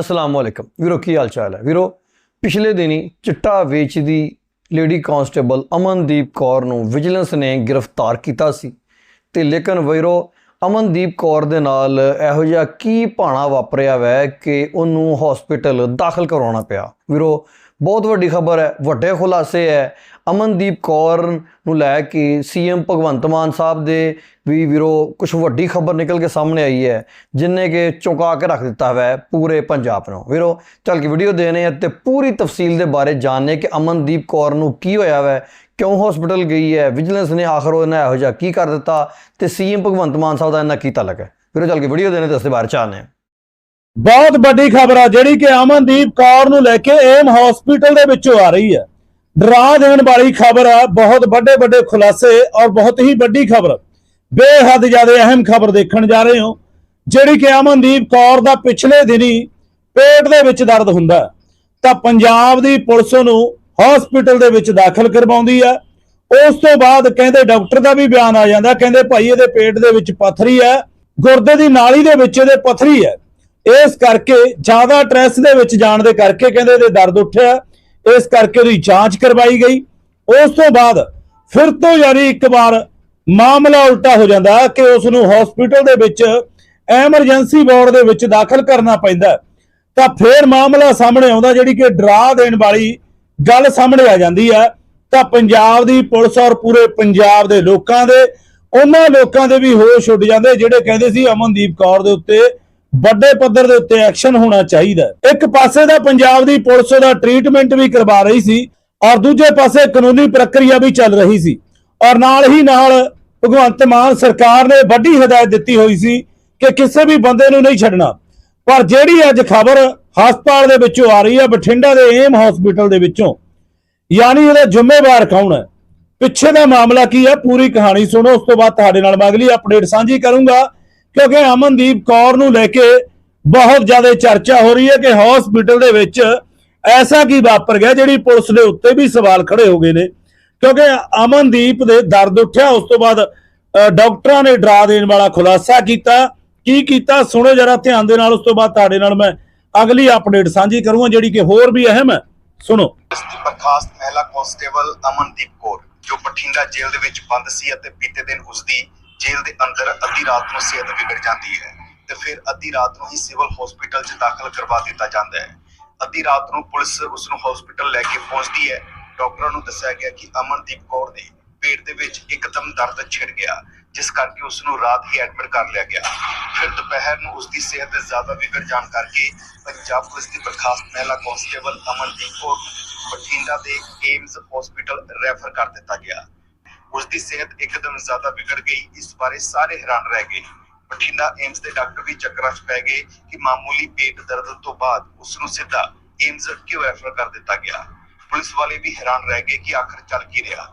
ਅਸਲਾਮ ਵਾਲੇਕਮ ਵੀਰੋ, ਕੀ ਹਾਲ ਚਾਲ ਹੈ? ਵੀਰੋ, ਪਿਛਲੇ ਦਿਨੀ ਚਿੱਟਾ ਵੇਚਦੀ ਲੇਡੀ ਕਾਂਸਟੇਬਲ ਅਮਨਦੀਪ ਕੌਰ ਨੂੰ ਵਿਜੀਲੈਂਸ ਨੇ ਗ੍ਰਿਫਤਾਰ ਕੀਤਾ ਸੀ। ਤੇ ਲੇਕਿਨ ਵੀਰੋ, ਅਮਨਦੀਪ ਕੌਰ ਦੇ ਨਾਲ ਇਹੋ ਜਿਹਾ ਕੀ ਭਾਣਾ ਵਾਪਰਿਆ ਵੈ ਕਿ ਉਹਨੂੰ ਹਸਪੀਟਲ ਦਾਖਲ ਕਰਵਾਉਣਾ ਪਿਆ? ਵੀਰੋ ਬਹੁਤ ਵੱਡੀ ਖਬਰ ਹੈ, ਵੱਡੇ ਖੁਲਾਸੇ ਹੈ। ਅਮਨਦੀਪ ਕੌਰ ਨੂੰ ਲੈ ਕੇ ਸੀਐਮ ਭਗਵੰਤ ਮਾਨ ਸਾਹਿਬ ਦੇ ਵੀ ਵੀਰੋ ਕੁਝ ਵੱਡੀ ਖਬਰ ਨਿਕਲ ਕੇ ਸਾਹਮਣੇ ਆਈ ਹੈ ਜਿਨਨੇ ਕਿ ਚੌਂਕਾ ਕੇ ਰੱਖ ਦਿੱਤਾ ਹੈ ਪੂਰੇ ਪੰਜਾਬ ਨੂੰ। ਵੀਰੋ, ਚੱਲ ਕੇ ਵੀਡੀਓ ਦੇਣੇ ਆ ਤੇ ਪੂਰੀ ਤਫਸੀਲ ਦੇ ਬਾਰੇ ਜਾਣਨੇ ਕਿ ਅਮਨਦੀਪ ਕੌਰ ਨੂੰ ਕੀ ਹੋਇਆ ਵੈ, ਕਿਉਂ ਹਸਪੀਟਲ ਗਈ ਹੈ ਵਿਜੀਲੈਂਸ ਨੇ ਆਖਰ ਉਹਨਾਂ ਇਹੋ ਜਿਹਾ ਕੀ ਕਰ ਦਿੱਤਾ ਤੇ ਸੀਐਮ ਭਗਵੰਤ ਮਾਨ ਸਾਹਿਬ ਦਾ ਇਹਨਾਂ ਕੀ ਤਲਕ ਹੈ। ਵੀਰੋ, ਚੱਲ ਕੇ ਵੀਡੀਓ ਦੇਣੇ ਤੇ ਉਸ ਦੇ ਬਾਰੇ ਜਾਣਨੇ ਆ ਬਹੁਤ ਵੱਡੀ ਖਬਰ ਆ, ਜਿਹੜੀ ਕਿ ਅਮਨਦੀਪ ਕੌਰ ਨੂੰ ਲੈ ਕੇ ਏਮ ਹਸਪੀਟਲ ਦੇ ਵਿੱਚੋਂ ਆ ਰਹੀ ਹੈ। ਡਰਾ ਦੇਣ ਵਾਲੀ ਖਬਰ ਆ, ਬਹੁਤ ਵੱਡੇ ਵੱਡੇ ਖੁਲਾਸੇ ਔਰ ਬਹੁਤ ਹੀ ਵੱਡੀ ਖਬਰ। ਬੇਹੱਦ ਜ਼ਿਆਦਾ ਅਹਿਮ ਖਬਰ ਦੇਖਣ ਜਾ ਰਹੇ ਹੋ, ਜਿਹੜੀ ਕਿ ਅਮਨਦੀਪ ਕੌਰ ਦਾ ਪਿਛਲੇ ਦਿਨੀ ਪੇਟ ਦੇ ਵਿੱਚ ਦਰਦ ਹੁੰਦਾ ਤਾਂ ਪੰਜਾਬ ਦੀ ਪੁਲਿਸ ਨੂੰ ਹਸਪੀਟਲ ਦੇ ਵਿੱਚ ਦਾਖਲ ਕਰਵਾਉਂਦੀ ਆ ਉਸ ਤੋਂ ਬਾਅਦ ਕਹਿੰਦੇ ਡਾਕਟਰ ਦਾ ਵੀ ਬਿਆਨ ਆ ਜਾਂਦਾ, ਕਹਿੰਦੇ ਭਾਈ ਇਹਦੇ ਪੇਟ ਦੇ ਵਿੱਚ ਪੱਥਰੀ ਹੈ, ਗੁਰਦੇ ਦੀ ਨਾਲੀ ਦੇ ਵਿੱਚ ਇਹਦੇ ਪੱਥਰੀ ਹੈ। ਇਸ ਕਰਕੇ ਜ਼ਿਆਦਾ ਸਟ੍ਰੈਸ ਦੇ ਵਿੱਚ ਜਾਣ ਦੇ ਕਰਕੇ ਕਹਿੰਦੇ ਇਹਦੇ ਦਰਦ ਉੱਠਿਆ। ਇਸ ਕਰਕੇ ਉਹਦੀ ਜਾਂਚ ਕਰਵਾਈ ਗਈ। ਉਸ ਤੋਂ ਬਾਅਦ ਫਿਰ ਤੋਂ ਯਾਨੀ ਇੱਕ ਵਾਰ ਮਾਮਲਾ ਉਲਟਾ ਹੋ ਜਾਂਦਾ ਕਿ ਉਸ ਨੂੰ ਹਸਪੀਟਲ ਦੇ ਵਿੱਚ ਐਮਰਜੈਂਸੀ ਵਾਰਡ ਦੇ ਵਿੱਚ ਦਾਖਲ ਕਰਨਾ ਪੈਂਦਾ ਤਾਂ ਫਿਰ ਮਾਮਲਾ ਸਾਹਮਣੇ ਆਉਂਦਾ ਜਿਹੜੀ ਕਿ ਡਰਾ ਦੇਣ ਵਾਲੀ ਗੱਲ ਸਾਹਮਣੇ ਆ ਜਾਂਦੀ ਹੈ। ਤਾਂ ਪੰਜਾਬ ਦੀ ਪੁਲਿਸ ਔਰ ਪੂਰੇ ਪੰਜਾਬ ਦੇ ਲੋਕਾਂ ਦੇ, ਉਹਨਾਂ ਲੋਕਾਂ ਦੇ ਵੀ ਹੋਸ਼ ਉੱਡ ਜਾਂਦੇ ਜਿਹੜੇ ਕਹਿੰਦੇ ਸੀ ਅਮਨਦੀਪ ਕੌਰ ਦੇ ਉੱਤੇ ਵੱਡੇ ਪੱਧਰ ਦੇ ਉੱਤੇ ਐਕਸ਼ਨ ਹੋਣਾ ਚਾਹੀਦਾ ਇੱਕ ਪਾਸੇ ਦਾ ਪੰਜਾਬ ਦੀ ਪੁਲਿਸ ਉਹਦਾ ਟ੍ਰੀਟਮੈਂਟ ਵੀ ਕਰਵਾ ਰਹੀ ਸੀ ਔਰ ਦੂਜੇ ਪਾਸੇ ਕਾਨੂੰਨੀ ਪ੍ਰਕਿਰਿਆ ਵੀ ਚੱਲ ਰਹੀ ਸੀ। ਔਰ ਨਾਲ ਹੀ ਨਾਲ ਭਗਵੰਤ ਮਾਨ ਸਰਕਾਰ ਨੇ ਵੱਡੀ ਹਦਾਇਤ ਦਿੱਤੀ ਹੋਈ ਸੀ ਕਿ ਕਿਸੇ ਵੀ ਬੰਦੇ ਨੂੰ ਨਹੀਂ ਛੱਡਣਾ। ਪਰ ਜਿਹੜੀ ਅੱਜ ਖਬਰ ਹਸਪਤਾਲ ਦੇ ਵਿੱਚੋਂ ਆ ਰਹੀ ਹੈ, ਬਠਿੰਡਾ ਦੇ ਏਮ ਹਸਪੀਟਲ ਦੇ ਵਿੱਚੋਂ, ਯਾਨੀ ਉਹਦਾ ਜ਼ਿੰਮੇਵਾਰ ਕੌਣ ਹੈ? ਪਿੱਛੇ ਦਾ ਮਾਮਲਾ ਕੀ ਹੈ? ਪੂਰੀ ਕਹਾਣੀ ਸੁਣੋ, ਉਸ ਤੋਂ ਬਾਅਦ ਤੁਹਾਡੇ ਨਾਲ ਮੈਂ ਅਗਲੀ ਅਪਡੇਟ ਸਾਂਝੀ ਕਰੂੰਗਾ। ਕਿਉਂਕਿ ਅਮਨਦੀਪ ਕੌਰ ਨੂੰ ਲੈ ਕੇ ਬਹੁਤ ਜ਼ਿਆਦਾ ਚਰਚਾ ਹੋ ਰਹੀ ਹੈ ਕਿ ਹਸਪੀਟਲ ਦੇ ਵਿੱਚ ਐਸਾ ਕੀ ਵਾਪਰ ਗਿਆ ਜਿਹੜੀ ਪੁਲਿਸ ਦੇ ਉੱਤੇ ਵੀ ਸਵਾਲ ਖੜੇ ਹੋ ਗਏ ਨੇ। ਕਿਉਂਕਿ ਅਮਨਦੀਪ ਦੇ ਦਰਦ ਉੱਠਿਆ, ਉਸ ਤੋਂ ਬਾਅਦ ਡਾਕਟਰਾਂ ਨੇ ਡਰਾ ਦੇਣ ਵਾਲਾ ਖੁਲਾਸਾ ਕੀਤਾ। ਕੀ ਕੀਤਾ? ਸੁਣੋ ਜਰਾ ਧਿਆਨ ਦੇ ਨਾਲ, ਉਸ ਤੋਂ ਬਾਅਦ ਤੁਹਾਡੇ ਨਾਲ ਮੈਂ ਅਗਲੀ ਅਪਡੇਟ ਸਾਂਝੀ ਕਰੂੰਗਾ, ਜਿਹੜੀ ਕਿ ਹੋਰ ਵੀ ਅਹਿਮ ਹੈ। ਸੁਣੋ। ਬਰਖਾਸਤ ਮਹਿਲਾ ਕਾਂਸਟੇਬਲ ਅਮਨਦੀਪ ਕੌਰ, ਜੋ ਬਠਿੰਡਾ ਜੇਲ੍ਹ ਦੇ ਵਿੱਚ ਬੰਦ ਸੀ ਅਤੇ ਬੀਤੇ ਦਿਨ ਉਸ ਦੀ ਜੇਲ੍ਹ ਦੇ ਅੰਦਰ ਅੱਧੀ ਰਾਤ ਨੂੰ ਸਿਹਤ ਵਿਗੜ ਜਾਂਦੀ ਹੈ ਤੇ ਫਿਰ ਅੱਧੀ ਰਾਤ ਨੂੰ ਹੀ ਸਿਵਲ ਹਸਪੀਟਲ 'ਚ ਦਾਖਲ ਕਰਵਾ ਦਿੱਤਾ ਜਾਂਦਾ ਹੈ। ਅੱਧੀ ਰਾਤ ਨੂੰ ਪੁਲਿਸ ਉਸ ਨੂੰ ਹਸਪੀਟਲ ਲੈ ਕੇ ਪਹੁੰਚਦੀ ਹੈ। ਡਾਕਟਰਾਂ ਨੂੰ ਦੱਸਿਆ ਗਿਆ ਕਿ ਅਮਨਦੀਪ ਕੌਰ ਦੇ ਪੇਟ ਦੇ ਵਿੱਚ ਇੱਕਦਮ ਦਰਦ ਛਿੜ ਗਿਆ, ਜਿਸ ਕਰਕੇ ਉਸ ਨੂੰ ਰਾਤ ਹੀ ਐਡਮਿਟ ਕਰ ਲਿਆ ਗਿਆ। ਫਿਰ ਦੁਪਹਿਰ ਨੂੰ ਉਸ ਦੀ ਸਿਹਤ ਜ਼ਿਆਦਾ ਵਿਗੜ ਜਾਣ ਕਰਕੇ ਪੰਜਾਬ ਪੁਲਿਸ ਦੀ ਬਰਖਾਸਤ ਮਹਿਲਾ ਕਾਂਸਟੇਬਲ ਅਮਨਦੀਪ ਕੌਰ ਨੂੰ ਬਠਿੰਡਾ ਦੇ ਏਮਜ਼ ਹਸਪੀਟਲ ਰੈਫਰ ਕਰ ਦਿੱਤਾ ਗਿਆ। ਉਸ ਦੀ ਸਿਹਤ ਇੱਕਦਮ ਜ਼ਿਆਦਾ ਵਿਗੜ ਗਈ। ਇਸ ਬਾਰੇ ਸਾਰੇ ਹੈਰਾਨ ਰਹਿ ਗਏ। ਬਠਿੰਡਾ ਏਮਜ਼ ਦੇ ਡਾਕਟਰ ਵੀ ਚੱਕਰਾਂ 'ਚ ਪੈ ਗਏ ਕਿ ਮਾਮੂਲੀ ਪੇਟ ਦਰਦ ਤੋਂ ਬਾਅਦ ਉਸ ਨੂੰ ਸਿੱਧਾ ਏਮਜ਼ ਕਿਉਂ ਰੈਫਰ ਕਰ ਦਿੱਤਾ ਗਿਆ? ਪੁਲਿਸ ਵਾਲੇ ਵੀ ਹੈਰਾਨ ਰਹਿ ਗਏ ਕਿ ਆਖਰ ਚੱਲ ਕੀ ਰਿਹਾ।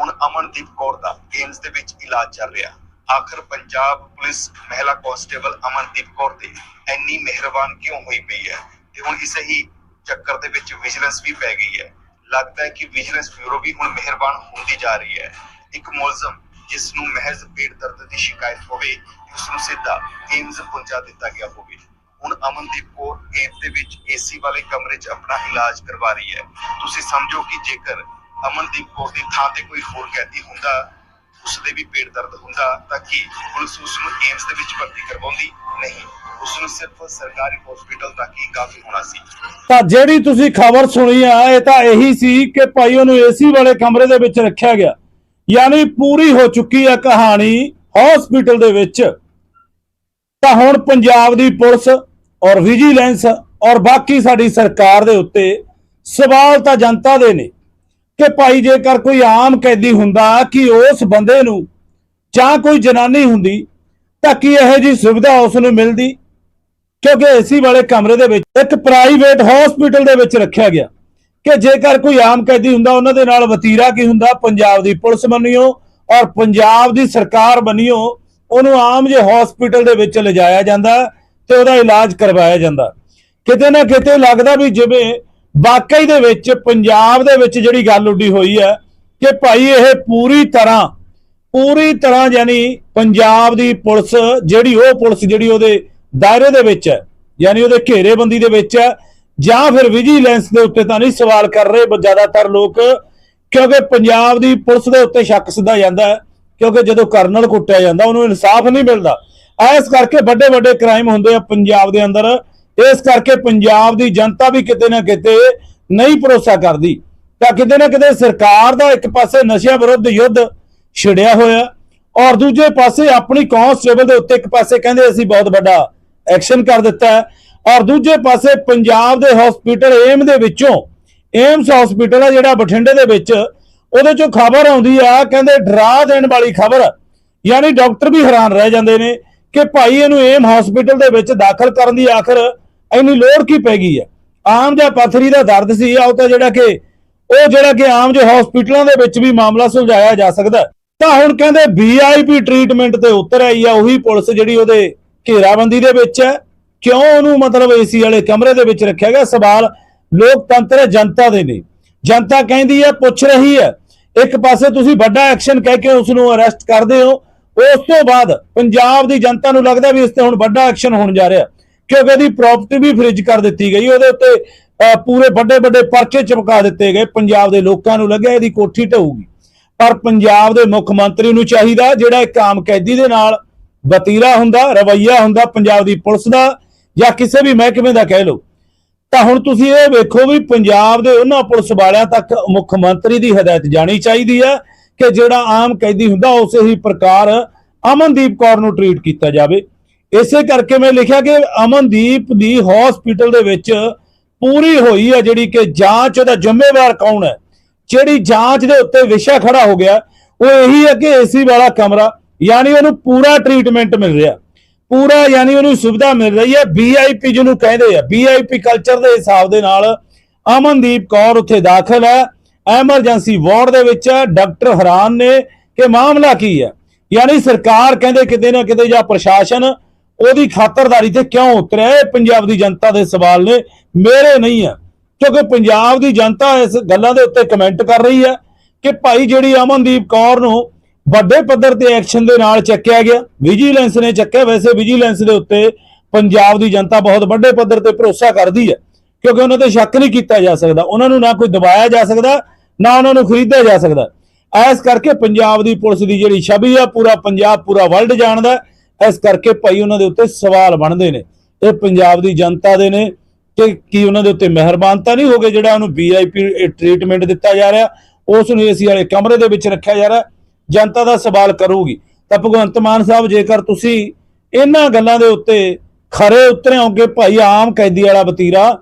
ਹੁਣ ਅਮਨਦੀਪ ਕੌਰ ਦਾ ਏਮਜ਼ ਦੇ ਵਿੱਚ ਇਲਾਜ ਚੱਲ ਰਿਹਾ। ਆਖਰ ਪੰਜਾਬ ਪੁਲਿਸ ਮਹਿਲਾ ਕਾਂਸਟੇਬਲ ਅਮਨਦੀਪ ਕੌਰ ਤੇ ਇੰਨੀ ਮਿਹਰਬਾਨ ਕਿਉਂ ਹੋਈ ਪਈ ਹੈ? ਤੇ ਹੁਣ ਇਸੇ ਹੀ ਚੱਕਰ ਦੇ ਵਿੱਚ ਵਿਜੀਲੈਂਸ ਵੀ ਪੈ ਗਈ ਹੈ। ਲੱਗਦਾ ਹੈ ਕਿ ਵਿਜੀਲੈਂਸ ਬਿਊਰੋ ਵੀ ਹੁਣ ਮਿਹਰਬਾਨ ਹੁੰਦੀ ਜਾ ਰਹੀ ਹੈ। ਇੱਕ ਮੁਲਜ਼ਮ ਜਿਸ ਨੂੰ ਮਹਿਜ਼ ਪੇਟ ਦਰਦ ਦੀ ਸ਼ਿਕਾਇਤ ਹੋਵੇ ਉਸ ਨੂੰ ਸਿੱਧਾ ਏਮਜ਼ ਪਹੁੰਚਾ ਦਿੱਤਾ ਗਿਆ ਹੋਵੇ। ਹੁਣ ਅਮਨਦੀਪ ਕੌਰ ਏਮਜ਼ ਦੇ ਵਿੱਚ ਏਸੀ ਵਾਲੇ ਕਮਰੇ 'ਚ ਆਪਣਾ ਇਲਾਜ ਕਰਵਾ ਰਹੀ ਹੈ। ਤੁਸੀਂ ਸਮਝੋ ਕਿ ਜੇਕਰ ਅਮਨਦੀਪ ਕੌਰ ਦੀ ਥਾਂ ਤੇ ਕੋਈ ਹੋਰ ਕੈਦੀ ਹੁੰਦਾ ਉਸ ਦੇ ਵੀ ਪੇਟ ਦਰਦ ਹੁੰਦਾ, ਤਾਂ ਕਿ ਪੁਲਿਸ ਉਸ ਨੂੰ ਏਮਜ਼ ਦੇ ਵਿੱਚ ਭਰਤੀ ਕਰਵਾਉਂਦੀ? ਨਹੀਂ ਉਸ ਨੂੰ ਸਿਰਫ ਸਰਕਾਰੀ ਹਸਪੀਟਲ ਤੱਕ ਹੀ ਕਾਫੀ ਹੋਣਾ ਸੀ। ਤਾਂ ਜਿਹੜੀ ਤੁਸੀਂ ਖਬਰ ਸੁਣੀ ਆ, ਇਹ ਤਾਂ ਇਹੀ ਸੀ ਕਿ ਭਾਈ ਉਹਨੂੰ ਏਸੀ ਵਾਲੇ ਕਮਰੇ ਦੇ ਵਿੱਚ ਰੱਖਿਆ ਗਿਆ। ਯਾਨੀ ਪੂਰੀ ਹੋ ਚੁੱਕੀ ਹੈ ਕਹਾਣੀ ਹਸਪੀਟਲ ਦੇ ਵਿੱਚ। ਤਾਂ ਹੁਣ ਪੰਜਾਬ ਦੀ ਪੁਲਿਸ ਔਰ ਵਿਜੀਲੈਂਸ ਔਰ ਬਾਕੀ ਸਾਡੀ ਸਰਕਾਰ ਦੇ ਉੱਤੇ ਸਵਾਲ ਤਾਂ ਜਨਤਾ ਦੇ ਨੇ ਕਿ ਭਾਈ ਜੇਕਰ ਕੋਈ ਆਮ ਕੈਦੀ ਹੁੰਦਾ ਕਿ ਉਸ ਬੰਦੇ ਨੂੰ ਜਾਂ ਕੋਈ ਜਨਾਨੀ ਹੁੰਦੀ ਤਾਂ ਕੀ ਇਹੋ ਜੀ ਸੁਵਿਧਾ ਉਸ ਨੂੰ ਮਿਲਦੀ? ਕਿਉਂਕਿ ਏਸੀ ਵਾਲੇ ਕਮਰੇ ਦੇ ਵਿੱਚ ਇੱਕ ਪ੍ਰਾਈਵੇਟ ਹਸਪੀਟਲ ਦੇ ਵਿੱਚ ਰੱਖਿਆ ਗਿਆ। ਕਿ ਜੇਕਰ ਕੋਈ ਆਮ ਕੈਦੀ ਹੁੰਦਾ, ਉਹਨਾਂ ਦੇ ਨਾਲ ਵਤੀਰਾ ਕੀ ਹੁੰਦਾ? ਪੰਜਾਬ ਦੀ ਪੁਲਿਸ ਬੰਨਿਓ ਔਰ ਪੰਜਾਬ ਦੀ ਸਰਕਾਰ ਬੰਨਿਓ ਉਹਨੂੰ ਆਮ ਜੇ ਹਸਪੀਟਲ ਦੇ ਵਿੱਚ ਲਿਜਾਇਆ ਜਾਂਦਾ ਤੇ ਉਹਦਾ ਇਲਾਜ ਕਰਵਾਇਆ ਜਾਂਦਾ। ਕਿਤੇ ਨਾ ਕਿਤੇ ਲੱਗਦਾ ਵੀ ਜਿਵੇਂ ਵਾਕਈ ਦੇ ਵਿੱਚ ਪੰਜਾਬ ਦੇ ਵਿੱਚ ਜਿਹੜੀ ਗੱਲ ਉੱਡੀ ਹੋਈ ਹੈ ਕਿ ਭਾਈ ਇਹ ਪੂਰੀ ਤਰ੍ਹਾਂ ਪੂਰੀ ਤਰ੍ਹਾਂ ਯਾਨੀ ਪੰਜਾਬ ਦੀ ਪੁਲਿਸ ਜਿਹੜੀ ਉਹ ਪੁਲਿਸ ਜਿਹੜੀ ਉਹਦੇ ਦਾਇਰੇ ਦੇ ਵਿੱਚ ਹੈ, ਯਾਨੀ ਉਹਦੇ ਘੇਰੇਬੰਦੀ ਦੇ ਵਿੱਚ ਹੈ ਜਾਂ ਫਿਰ ਵਿਜੀਲੈਂਸ ਦੇ ਉੱਤੇ ਤਾਂ ਨਹੀਂ ਸਵਾਲ ਕਰ ਰਹੇ ਬ- ਜ਼ਿਆਦਾਤਰ ਲੋਕ, ਕਿਉਂਕਿ ਪੰਜਾਬ ਦੀ ਪੁਲਿਸ ਦੇ ਉੱਤੇ ਸ਼ੱਕ ਸਿੱਧਾ ਜਾਂਦਾ ਹੈ, ਕਿਉਂਕਿ ਜਦੋਂ ਕਰਨਲ ਕੁੱਟਿਆ ਜਾਂਦਾ, ਉਹਨੂੰ ਇਨਸਾਫ ਨਹੀਂ ਮਿਲਦਾ। ਇਸ ਕਰਕੇ ਵੱਡੇ ਵੱਡੇ ਕ੍ਰਾਈਮ ਹੁੰਦੇ ਆ ਪੰਜਾਬ ਦੇ ਅੰਦਰ। ਇਸ ਕਰਕੇ ਪੰਜਾਬ ਦੀ ਜਨਤਾ ਵੀ ਕਿਤੇ ਨਾ ਕਿਤੇ ਨਹੀਂ ਭਰੋਸਾ ਕਰਦੀ। ਤਾਂ ਕਿਤੇ ਨਾ ਕਿਤੇ ਸਰਕਾਰ ਦਾ ਇੱਕ ਪਾਸੇ ਨਸ਼ਿਆਂ ਵਿਰੁੱਧ ਯੁੱਧ ਛਿੜਿਆ ਹੋਇਆ ਔਰ ਦੂਜੇ ਪਾਸੇ ਆਪਣੀ ਕਾਂਸਟੇਬਲ ਦੇ ਉੱਤੇ ਇੱਕ ਪਾਸੇ ਕਹਿੰਦੇ ਅਸੀਂ ਬਹੁਤ ਵੱਡਾ ਐਕਸ਼ਨ ਕਰ ਦਿੱਤਾ ਹੈ। ਔਰ ਦੂਜੇ ਪਾਸੇ ਪੰਜਾਬ ਦੇ ਹਸਪੀਟਲ ਏਮ ਦੇ ਵਿੱਚੋਂ, ਏਮਸ ਹਸਪੀਟਲ ਆ ਜਿਹੜਾ ਬਠਿੰਡੇ ਦੇ ਵਿੱਚ, ਉਹਦੇ ਚੋਂ ਖਬਰ ਆਉਂਦੀ ਆ, ਕਹਿੰਦੇ ਡਰਾ ਦੇਣ ਵਾਲੀ ਖਬਰ। ਯਾਨੀ ਡਾਕਟਰ ਵੀ ਹੈਰਾਨ ਰਹਿ ਜਾਂਦੇ ਨੇ ਕਿ ਭਾਈ ਇਹਨੂੰ ਏਮ ਹਸਪੀਟਲ ਦੇ ਵਿੱਚ ਦਾਖਲ ਕਰਨ ਦੀ ਆਖਰ ਇੰਨੀ ਲੋੜ ਕੀ ਪੈ ਗਈ ਆ? ਆਮ ਜਿਹਾ ਪੱਥਰੀ ਦਾ ਦਰਦ ਸੀ ਆ ਉਹ ਤਾਂ ਜਿਹੜਾ ਕਿ, ਉਹ ਜਿਹੜਾ ਕਿ ਆਮ ਜੋ ਹਸਪੀਟਲਾਂ ਦੇ ਵਿੱਚ ਵੀ ਮਾਮਲਾ ਸੁਲਝਾਇਆ ਜਾ ਸਕਦਾ। ਤਾਂ ਹੁਣ ਕਹਿੰਦੇ ਵੀਆਈਪੀ ਟ੍ਰੀਟਮੈਂਟ ਤੇ ਉਤਰ ਆਈ ਆ, ਉਹੀ ਪੁਲਿਸ ਜਿਹੜੀ ਉਹਦੇ ਘੇਰਾਬੰਦੀ ਦੇ ਵਿੱਚ ਹੈ। ਕਿਉਂ ਉਹਨੂੰ ਮਤਲਬ ਏਸੀ ਵਾਲੇ ਕਮਰੇ ਦੇ ਵਿੱਚ ਰੱਖਿਆ ਗਿਆ? ਸਵਾਲ ਲੋਕਤੰਤਰ ਜਨਤਾ ਦੇ ਨੇ ਜਨਤਾ ਕਹਿੰਦੀ ਹੈ ਪੁੱਛ ਰਹੀ ਹੈ। ਇੱਕ ਪਾਸੇ ਤੁਸੀਂ ਵੱਡਾ ਐਕਸ਼ਨ ਕਹਿ ਕੇ ਉਸ ਨੂੰ ਅਰੈਸਟ ਕਰਦੇ ਹੋ। ਉਸ ਤੋਂ ਬਾਅਦ ਪੰਜਾਬ ਦੀ ਜਨਤਾ ਨੂੰ ਲੱਗਦਾ ਵੀ ਇਸ ਤੇ ਹੁਣ ਵੱਡਾ ਐਕਸ਼ਨ ਹੋਣ ਜਾ ਰਿਹਾ। ਕਿਉਂਕਿ ਇਹਦੀ ਪ੍ਰਾਪਰਟੀ ਵੀ ਫ੍ਰਿਜ ਕਰ ਦਿੱਤੀ ਗਈ। ਉਹਦੇ ਉੱਤੇ ਅਹ, ਪੂਰੇ ਵੱਡੇ ਵੱਡੇ ਪਰਚੇ ਚਮਕਾ ਦਿੱਤੇ ਗਏ। ਪੰਜਾਬ ਦੇ ਲੋਕਾਂ ਨੂੰ ਲੱਗਿਆ ਇਹਦੀ ਕੋਠੀ ਢਹੂਗੀ। ਪਰ ਪੰਜਾਬ ਦੇ ਮੁੱਖ ਮੰਤਰੀ ਨੂੰ ਚਾਹੀਦਾ ਜਿਹੜਾ ਇੱਕ ਆਮ ਕੈਦੀ ਦੇ ਨਾਲ ਵਤੀਰਾ ਹੁੰਦਾ ਰਵਈਆ ਹੁੰਦਾ ਪੰਜਾਬ ਦੀ ਪੁਲਿਸ ਦਾ ਜਾਂ ਕਿਸੇ ਵੀ ਮਹਿਕਮੇ ਦਾ ਕਹਿ ਲਓ, ਤਾਂ ਹੁਣ ਤੁਸੀਂ ਇਹ ਵੇਖੋ ਵੀ ਪੰਜਾਬ ਦੇ ਉਹਨਾਂ ਪੁਲਿਸ ਵਾਲਿਆਂ ਤੱਕ ਮੁੱਖ ਮੰਤਰੀ ਦੀ ਹਦਾਇਤ ਜਾਣੀ ਚਾਹੀਦੀ ਹੈ ਕਿ ਜਿਹੜਾ ਆਮ ਕੈਦੀ ਹੁੰਦਾ, ਉਸੇ ਹੀ ਪ੍ਰਕਾਰ ਅਮਨਦੀਪ ਕੌਰ ਨੂੰ ਟ੍ਰੀਟ ਕੀਤਾ ਜਾਵੇ। ਇਸੇ ਕਰਕੇ ਮੈਂ ਲਿਖਿਆ ਕਿ ਅਮਨਦੀਪ ਦੀ ਹਸਪੀਟਲ ਦੇ ਵਿੱਚ ਪੂਰੀ ਹੋਈ ਹੈ ਜਿਹੜੀ ਕਿ ਜਾਂਚ ਦਾ ਜ਼ਿੰਮੇਵਾਰ ਕੌਣ ਹੈ, ਜਿਹੜੀ ਜਾਂਚ ਦੇ ਉੱਤੇ ਵਿਸ਼ਾ ਖੜਾ ਹੋ ਗਿਆ, ਉਹ ਇਹੀ ਹੈ ਕਿ ਏਸੀ ਵਾਲਾ ਕਮਰਾ, ਯਾਨੀ ਉਹਨੂੰ ਪੂਰਾ ਟ੍ਰੀਟਮੈਂਟ ਮਿਲ ਰਿਹਾ। ਪੂਰਾ ਯਾਨੀ ਉਹਨੂੰ ਸੁਵਿਧਾ ਮਿਲ ਰਹੀ ਹੈ। ਵੀਆਈਪੀ ਜਿਹਨੂੰ ਕਹਿੰਦੇ ਆ ਵੀਆਈਪੀ ਕਲਚਰ ਦੇ ਹਿਸਾਬ ਦੇ ਨਾਲ ਅਮਨਦੀਪ ਕੌਰ ਉੱਥੇ ਦਾਖਲ ਹੈ। ਐਮਰਜੈਂਸੀ ਵਾਰਡ ਦੇ ਵਿੱਚ ਡਾਕਟਰ ਹੈਰਾਨ ਨੇ ਕਿ ਮਾਮਲਾ ਕੀ ਹੈ। ਯਾਨੀ ਸਰਕਾਰ ਕਹਿੰਦੇ ਕਿਤੇ ਨਾ ਕਿਤੇ ਜਾਂ ਪ੍ਰਸ਼ਾਸਨ ਉਹਦੀ ਖਾਤਰਦਾਰੀ ਤੇ ਕਿਉਂ ਉਤਰਿਆ ਇਹ ਪੰਜਾਬ ਦੀ ਜਨਤਾ ਦੇ ਸਵਾਲ ਨੇ। ਮੇਰੇ ਨਹੀਂ ਹੈ, ਕਿਉਂਕਿ ਪੰਜਾਬ ਦੀ ਜਨਤਾ ਇਸ ਗੱਲਾਂ ਦੇ ਉੱਤੇ ਕਮੈਂਟ ਕਰ ਰਹੀ ਹੈ ਕਿ ਭਾਈ ਜਿਹੜੀ ਅਮਨਦੀਪ ਕੌਰ ਨੂੰ ਵੱਡੇ ਪੱਧਰ ਤੇ ਐਕਸ਼ਨ ਦੇ ਨਾਲ ਚੱਕਿਆ ਗਿਆ। ਵਿਜੀਲੈਂਸ ਨੇ ਚੱਕਿਆ। ਵੈਸੇ ਵਿਜੀਲੈਂਸ ਦੇ ਉੱਤੇ ਪੰਜਾਬ ਦੀ ਜਨਤਾ ਬਹੁਤ ਵੱਡੇ ਪੱਧਰ ਤੇ ਭਰੋਸਾ ਕਰਦੀ ਹੈ, ਕਿਉਂਕਿ ਉਹਨਾਂ ਤੇ ਸ਼ੱਕ ਨਹੀਂ ਕੀਤਾ ਜਾ ਸਕਦਾ। ਉਹਨਾਂ ਨੂੰ ਨਾ ਕੋਈ ਦਬਾਇਆ ਜਾ ਸਕਦਾ, ਨਾ ਉਹਨਾਂ ਨੂੰ ਖਰੀਦਿਆ ਜਾ ਸਕਦਾ। ਐਸ ਕਰਕੇ ਪੰਜਾਬ ਦੀ ਪੁਲਿਸ ਦੀ ਜਿਹੜੀ ਛਵੀ ਆ, ਪੂਰਾ ਪੰਜਾਬ, ਪੂਰਾ ਵਰਲਡ ਜਾਣਦਾ ਹੈ। ਇਸ ਕਰਕੇ ਭਾਈ ਉਹਨਾਂ ਦੇ ਉੱਤੇ ਸਵਾਲ ਬਣਦੇ ਨੇ। ਇਹ ਪੰਜਾਬ ਦੀ ਜਨਤਾ ਦੇ ਨੇ ਕਿ ਕੀ ਉਹਨਾਂ ਦੇ ਉੱਤੇ ਮਿਹਰਬਾਨਤਾ ਨਹੀਂ ਹੋ ਗਈ ਜਿਹੜਾ ਉਹਨੂੰ ਵੀਆਈਪੀ ਟ੍ਰੀਟਮੈਂਟ ਦਿੱਤਾ ਜਾ ਰਿਹਾ। ਉਸ ਨੂੰ ਏਸੀ ਵਾਲੇ ਕਮਰੇ ਦੇ ਵਿੱਚ ਰੱਖਿਆ ਜਾ ਰਿਹਾ। ਜਨਤਾ ਦਾ ਸਵਾਲ ਕਰੂਗੀ। ਤਾਂ ਭਗਵੰਤ ਮਾਨ ਸਾਹਿਬ, ਜੇਕਰ ਤੁਸੀਂ ਇਹਨਾਂ ਗੱਲਾਂ ਦੇ ਉੱਤੇ ਖਰੇ ਉਤਰੇ ਹੋ ਭਾਈ ਆਮ ਕੈਦੀ ਵਾਲਾ ਵਤੀਰਾ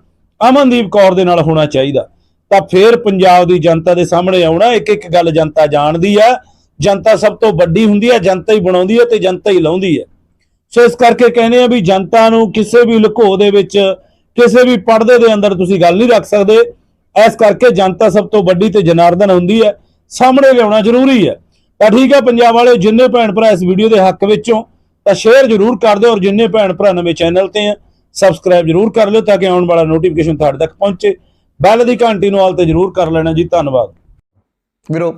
ਅਮਨਦੀਪ ਕੌਰ ਦੇ ਨਾਲ ਹੋਣਾ ਚਾਹੀਦਾ। ਤਾਂ ਫਿਰ ਪੰਜਾਬ ਦੀ ਜਨਤਾ ਦੇ ਸਾਹਮਣੇ ਆਉਣਾ ਇੱਕ ਇੱਕ ਗੱਲ ਜਨਤਾ ਜਾਣਦੀ ਆ ਜਨਤਾ ਸਭ ਤੋਂ ਵੱਡੀ ਹੁੰਦੀ ਹੈ, ਜਨਤਾ ਹੀ ਬਣਾਉਂਦੀ ਹੈ ਤੇ ਜਨਤਾ ਹੀ ਲਾਉਂਦੀ ਹੈ। ਸੋ ਇਸ ਕਰਕੇ ਕਹਿੰਦੇ ਆ ਵੀ ਜਨਤਾ ਨੂੰ ਕਿਸੇ ਵੀ ਲੁਕੋ ਦੇ ਵਿੱਚ, ਕਿਸੇ ਵੀ ਪਰਦੇ ਦੇ ਅੰਦਰ ਤੁਸੀਂ ਗੱਲ ਨਹੀਂ ਰੱਖ ਸਕਦੇ। ਇਸ ਕਰਕੇ ਜਨਤਾ ਸਭ ਤੋਂ ਵੱਡੀ ਤੇ ਜਨਾਰਦਨ ਹੁੰਦੀ ਹੈ। ਸਾਹਮਣੇ ਲਿਆਉਣਾ ਜ਼ਰੂਰੀ ਹੈ। ਤਾਂ ਠੀਕ ਹੈ, ਪੰਜਾਬ ਵਾਲੇ ਜਿੰਨੇ ਭੈਣ ਭਰਾ ਇਸ ਵੀਡੀਓ ਦੇ ਹੱਕ ਵਿੱਚੋਂ, ਤਾਂ ਸ਼ੇਅਰ ਜ਼ਰੂਰ ਕਰ ਦਿਓ ਔਰ ਜਿੰਨੇ ਭੈਣ ਭਰਾ ਨਵੇਂ ਚੈਨਲ ਤੇ ਆ ਸਬਸਕ੍ਰਾਈਬ ਜ਼ਰੂਰ ਕਰ ਲਿਓ ਤਾਂ ਕਿ ਆਉਣ ਵਾਲਾ ਨੋਟੀਫਿਕੇਸ਼ਨ ਤੁਹਾਡੇ ਤੱਕ ਪਹੁੰਚੇ। ਬੈਲ ਦੀ ਘੰਟੀ ਨੂੰ ਆਲ ਤੇ ਜ਼ਰੂਰ ਕਰ ਲੈਣਾ ਜੀ, ਧੰਨਵਾਦ। ਵੀਰੋ,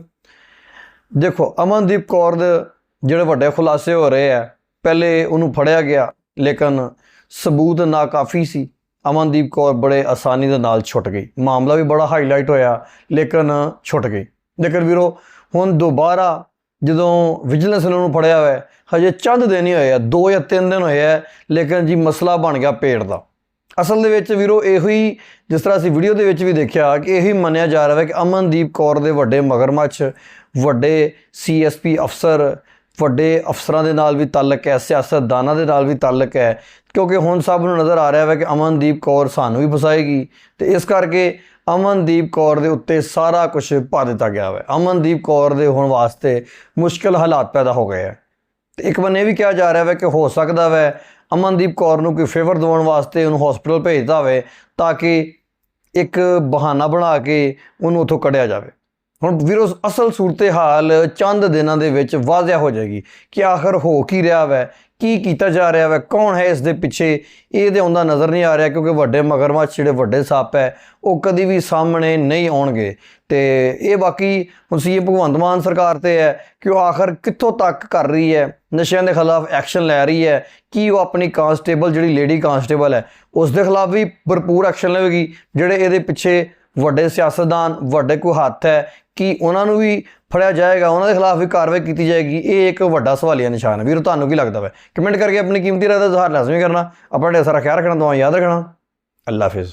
ਦੇਖੋ, ਅਮਨਦੀਪ ਕੌਰ ਦੇ ਜਿਹੜੇ ਵੱਡੇ ਖੁਲਾਸੇ ਹੋ ਰਹੇ ਆ, ਪਹਿਲੇ ਉਹਨੂੰ ਫੜਿਆ ਗਿਆ, ਲੇਕਿਨ ਸਬੂਤ ਨਾ ਕਾਫੀ ਸੀ। ਅਮਨਦੀਪ ਕੌਰ ਬੜੇ ਆਸਾਨੀ ਦੇ ਨਾਲ ਛੁੱਟ ਗਈ। ਮਾਮਲਾ ਵੀ ਬੜਾ ਹਾਈਲਾਈਟ ਹੋਇਆ, ਲੇਕਿਨ ਛੁੱਟ ਗਈ। ਲੇਕਿਨ ਵੀਰੋ, ਹੁਣ ਦੁਬਾਰਾ ਜਦੋਂ ਵਿਜੀਲੈਂਸ ਨੇ ਉਹਨੂੰ ਫੜਿਆ ਹੋਇਆ, ਹਜੇ ਚੰਦ ਦਿਨ ਹੀ ਹੋਏ ਆ 2 ਜਾਂ 3 ਦਿਨ ਹੋਏ ਆ, ਲੇਕਿਨ ਜੀ ਮਸਲਾ ਬਣ ਗਿਆ ਪੇਟ ਦਾ। ਅਸਲ ਦੇ ਵਿੱਚ ਵੀਰੋ ਇਹੋ ਹੀ, ਜਿਸ ਤਰ੍ਹਾਂ ਅਸੀਂ ਵੀਡੀਓ ਦੇ ਵਿੱਚ ਵੀ ਦੇਖਿਆ ਕਿ ਇਹੀ ਮੰਨਿਆ ਜਾ ਰਿਹਾ ਹੈ ਕਿ ਅਮਨਦੀਪ ਕੌਰ ਦੇ ਵੱਡੇ ਮਗਰਮੱਛ, ਵੱਡੇ ਸੀਐਸਪੀ ਅਫਸਰ, ਵੱਡੇ ਅਫਸਰਾਂ ਦੇ ਨਾਲ ਵੀ ਤਾਲਕ ਹੈ, ਸਿਆਸਤਦਾਨਾਂ ਦੇ ਨਾਲ ਵੀ ਤਾਲਕ ਹੈ, ਕਿਉਂਕਿ ਹੁਣ ਸਭ ਨੂੰ ਨਜ਼ਰ ਆ ਰਿਹਾ ਹੈ ਕਿ ਅਮਨਦੀਪ ਕੌਰ ਸਾਨੂੰ ਵੀ ਫਸਾਏਗੀ। ਤੇ ਇਸ ਕਰਕੇ ਅਮਨਦੀਪ ਕੌਰ ਦੇ ਉੱਤੇ ਸਾਰਾ ਕੁਝ ਪਾ ਦਿੱਤਾ ਗਿਆ ਹੈ ਅਮਨਦੀਪ ਕੌਰ ਦੇ ਹੋਣ ਵਾਸਤੇ ਮੁਸ਼ਕਲ ਹਾਲਾਤ ਪੈਦਾ ਹੋ ਗਏ ਹੈ। ਤੇ ਇੱਕ ਬੰਨੇ ਇਹ ਵੀ ਕਿਹਾ ਜਾ ਰਿਹਾ ਹੈ ਕਿ ਹੋ ਸਕਦਾ ਹੈ ਅਮਨਦੀਪ ਕੌਰ ਨੂੰ ਕੋਈ ਫੇਵਰ ਦਿਵਾਉਣ ਵਾਸਤੇ ਉਹਨੂੰ ਹਸਪੀਟਲ ਭੇਜਦਾ ਹੋਵੇ ਤਾਂ ਕਿ ਇੱਕ ਬਹਾਨਾ ਬਣਾ ਕੇ ਉਹਨੂੰ ਉੱਥੋਂ ਕੱਢਿਆ ਜਾਵੇ। ਹੁਣ ਵੀਰੋ, ਅਸਲ ਸੂਰਤ-ਹਾਲ ਚੰਦ ਦਿਨਾਂ ਦੇ ਵਿੱਚ ਵਾਜ਼ਿਆ ਹੋ ਜਾਏਗੀ ਕਿ ਆਖਰ ਹੋ ਕੀ ਰਿਹਾ ਵੈ, ਕੀ ਕੀਤਾ ਜਾ ਰਿਹਾ ਵੈ, ਕੌਣ ਹੈ ਇਸ ਦੇ ਪਿੱਛੇ, ਇਹ ਤੇ ਆਉਂਦਾ ਨਜ਼ਰ ਨਹੀਂ ਆ ਰਿਹਾ ਕਿਉਂਕਿ ਵੱਡੇ ਮਗਰਮੱਛ ਜਿਹੜੇ ਵੱਡੇ ਸੱਪ ਹੈ, ਉਹ ਕਦੀ ਵੀ ਸਾਹਮਣੇ ਨਹੀਂ ਆਉਣਗੇ। ਤੇ ਇਹ ਬਾਕੀ ਹੁਣ ਸੀ ਭਗਵੰਤ ਮਾਨ ਸਰਕਾਰ ਤੇ ਹੈ ਕਿ ਉਹ ਆਖਰ ਕਿੱਥੋਂ ਤੱਕ ਕਰ ਰਹੀ ਹੈ, ਨਸ਼ਿਆਂ ਦੇ ਖਿਲਾਫ ਐਕਸ਼ਨ ਲੈ ਰਹੀ ਹੈ, ਕੀ ਉਹ ਆਪਣੀ ਕਾਂਸਟੇਬਲ ਜਿਹੜੀ ਲੇਡੀ ਕਾਂਸਟੇਬਲ ਹੈ, ਉਸ ਦੇ ਖਿਲਾਫ ਵੀ ਭਰਪੂਰ ਐਕਸ਼ਨ ਲਵੇਗੀ, ਜਿਹੜੇ ਇਹਦੇ ਪਿੱਛੇ ਵੱਡੇ ਸਿਆਸਤਦਾਨ, ਵੱਡੇ ਕੋਈ ਹੱਥ ਹੈ, ਕਿ ਉਹਨਾਂ ਨੂੰ ਵੀ ਫੜਿਆ ਜਾਏਗਾ? ਉਹਨਾਂ ਦੇ ਖਿਲਾਫ ਵੀ ਕਾਰਵਾਈ ਕੀਤੀ ਜਾਏਗੀ? ਇਹ ਇੱਕ ਵੱਡਾ ਸਵਾਲੀਆ ਨਿਸ਼ਾਨ ਹੈ ਵੀਰੋ, ਤੁਹਾਨੂੰ ਕੀ ਲੱਗਦਾ ਹੈ ਕਮੈਂਟ ਕਰਕੇ ਆਪਣੀ ਕੀਮਤੀ ਰਾਏ ਦਾ ਇਜ਼ਹਾਰ ਲਾਜ਼ਮੀ ਕਰਨਾ। ਆਪਣਾ ਢੇਰ ਸਾਰਾ ਖਿਆਲ ਰੱਖਣਾ ਦੁਆ ਯਾਦ ਰੱਖਣਾ। ਅੱਲਾ ਹਾਫਿਜ਼।